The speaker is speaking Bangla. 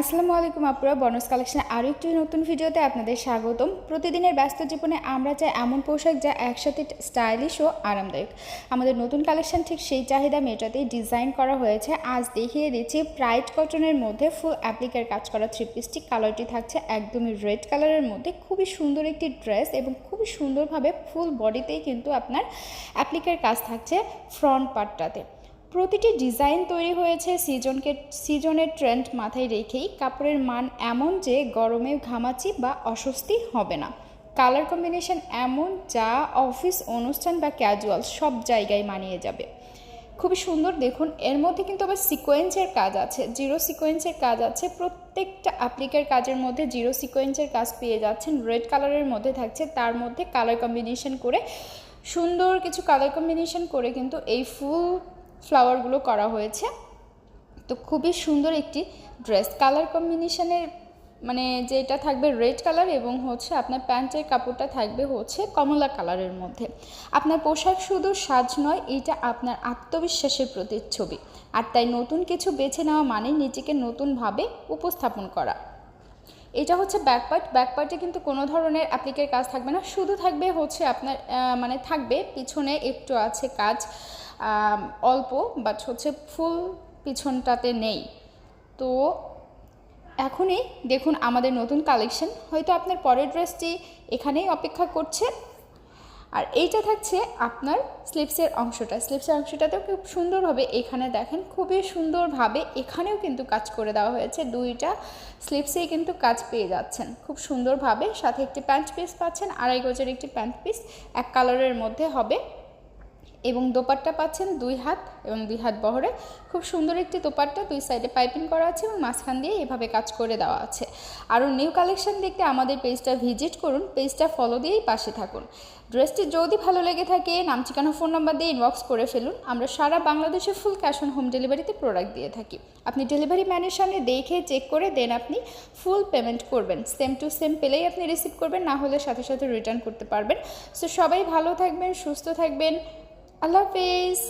আসসালামু আলাইকুম আপুরা বনস কালেকশনে আরও একটি নতুন ভিডিওতে আপনাদের স্বাগতম। প্রতিদিনের ব্যস্ত জীবনে আমরা চাই এমন পোশাক যা একসাথে স্টাইলিশ ও আরামদায়ক। আমাদের নতুন কালেকশন ঠিক সেই চাহিদা মেটাতেই ডিজাইন করা হয়েছে। আজ দেখিয়ে দিচ্ছি ব্রাইট কটনের মধ্যে ফুল অ্যাপ্লিকের কাজ করা থ্রি পিসটি কালারটি থাকছে একদমই রেড কালারের মধ্যে। খুবই সুন্দর একটি ড্রেস এবং খুবই সুন্দরভাবে ফুল বডিতেই কিন্তু আপনার অ্যাপ্লিকের কাজ থাকছে ফ্রন্ট পার্টটাতে প্রতিটি ডিজাইন তৈরি হয়েছে সিজনকে, সিজনের ট্রেন্ড মাথায় রেখেই। কাপড়ের মান এমন যে গরমে ঘামাচি বা অস্বস্তি হবে না। কালার কম্বিনেশন এমন যা অফিস, অনুষ্ঠান বা ক্যাজুয়াল সব জায়গায় মানিয়ে যাবে। খুবই সুন্দর, দেখুন। এর মধ্যে কিন্তু আবার সিকোয়েন্সের কাজ আছে। জিরো সিকোয়েন্সের কাজ আছে। প্রত্যেকটা অ্যাপ্লিকের কাজের মধ্যে জিরো সিকোয়েন্সের কাজ পেয়ে যাচ্ছেন। রেড কালারের মধ্যে থাকছে। তার মধ্যে কালার কম্বিনেশন করে, সুন্দর কিছু কালার কম্বিনেশন করে কিন্তু এই ফুল ফ্লাওয়ারগুলো করা হয়েছে। তো খুবই সুন্দর একটি ড্রেস কালার কম্বিনেশনের মানে যেটা থাকবে রেড কালার এবং হচ্ছে আপনার প্যান্টের কাপড়টা থাকবে হচ্ছে কমলা কালারের মধ্যে। আপনার পোশাক শুধু সাজ নয়, এটা আপনার আত্মবিশ্বাসের প্রতিচ্ছবি। আর তাই নতুন কিছু বেছে নেওয়া মানে নিজেকে নতুনভাবে উপস্থাপন করা। এটা হচ্ছে ব্যাকপার্ট ব্যাকপার্টে কিন্তু কোনো ধরনের অ্যাপ্লিকের কাজ থাকবে না। শুধু থাকবে হচ্ছে আপনার মানে থাকবে পিছনে একটু আছে কাজ। অল্প বাট হচ্ছে ফুল পিছনটাতে নেই। তো এখনই দেখুন আমাদের নতুন কালেকশন হয়তো আপনার পরের ড্রেসটি এখানেই অপেক্ষা করছে। আর এইটা থাকছে আপনার স্লিপসের অংশটা। স্লিপসের অংশটাতেও খুব সুন্দরভাবে এখানে দেখেন, খুবই সুন্দরভাবে এখানেও কিন্তু কাজ করে দেওয়া হয়েছে। দুইটা স্লিপসেই কিন্তু কাজ পেয়ে যাচ্ছেন। খুব সুন্দরভাবে সাথে একটি প্যান্ট পিস পাচ্ছেন, আড়াই গজের একটি প্যান্ট পিস এক কালারের মধ্যে হবে। এবং দোপাট্টা পাচ্ছেন দুই হাত এবং দুই হাত বহরে। খুব সুন্দর একটি দোপাট্টা, দুই সাইডে পাইপিং করা আছে এবং মাঝখান দিয়ে এভাবে কাজ করে দেওয়া আছে। আরও নিউ কালেকশন দেখতে আমাদের পেজটা ভিজিট করুন, পেজটা ফলো দিয়েই পাশে থাকুন। ড্রেসটি যদি ভালো লেগে থাকে, নাম, ঠিকানা, ফোন নাম্বার দিয়ে ইনবক্স করে ফেলুন। আমরা সারা বাংলাদেশে ফুল ক্যাশ অন হোম ডেলিভারিতে প্রোডাক্ট দিয়ে থাকি। আপনি ডেলিভারি ম্যানের সামনে দেখে চেক করে দেন আপনি ফুল পেমেন্ট করবেন। সেম টু সেম পেলেই আপনি রিসিভ করবেন, না হলে সাথে সাথে রিটার্ন করতে পারবেন। সো সবাই ভালো থাকবেন, সুস্থ থাকবেন। আল্লাহ হাফেজ।